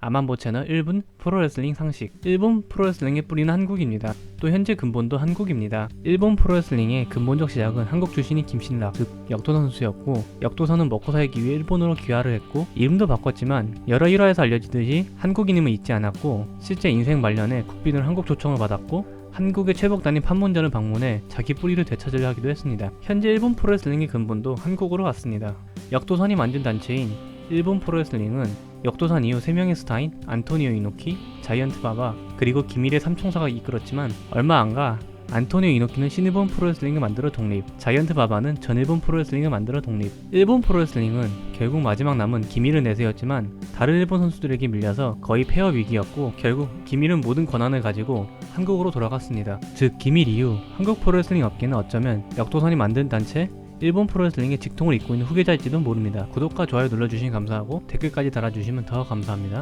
아만보 채널 1분 프로레슬링 상식 일본 프로레슬링의 뿌리는 한국입니다. 또 현재 근본도 한국입니다. 일본 프로레슬링의 근본적 시작은 한국 출신인 김신락 즉 역도 선수였고 역도선은 먹고 살기 위해 일본으로 귀화를 했고 이름도 바꿨지만 여러 일화에서 알려지듯이 한국인임은 잊지 않았고 실제 인생 말년에 국빈을 한국 초청을 받았고 한국의 최복단인 판문점을 방문해 자기 뿌리를 되찾으려 하기도 했습니다. 현재 일본 프로레슬링의 근본도 한국으로 갔습니다. 역도선이 만든 단체인 일본 프로레슬링은 역도산 이후 3명의 스타인 안토니오 이노키, 자이언트 바바, 그리고 기밀의 삼총사가 이끌었지만 얼마 안 가 안토니오 이노키는 신일본 프로레슬링을 만들어 독립, 자이언트 바바는 전일본 프로레슬링을 만들어 독립. 일본 프로레슬링은 결국 마지막 남은 기밀을 내세웠지만 다른 일본 선수들에게 밀려서 거의 폐허 위기였고 결국 기밀은 모든 권한을 가지고 한국으로 돌아갔습니다. 즉 기밀 이후 한국 프로레슬링 업계는 어쩌면 역도선이 만든 단체 일본 프로레슬링의 직통을 잇고 있는 후계자일지도 모릅니다. 구독과 좋아요 눌러주시면 감사하고 댓글까지 달아주시면 더 감사합니다.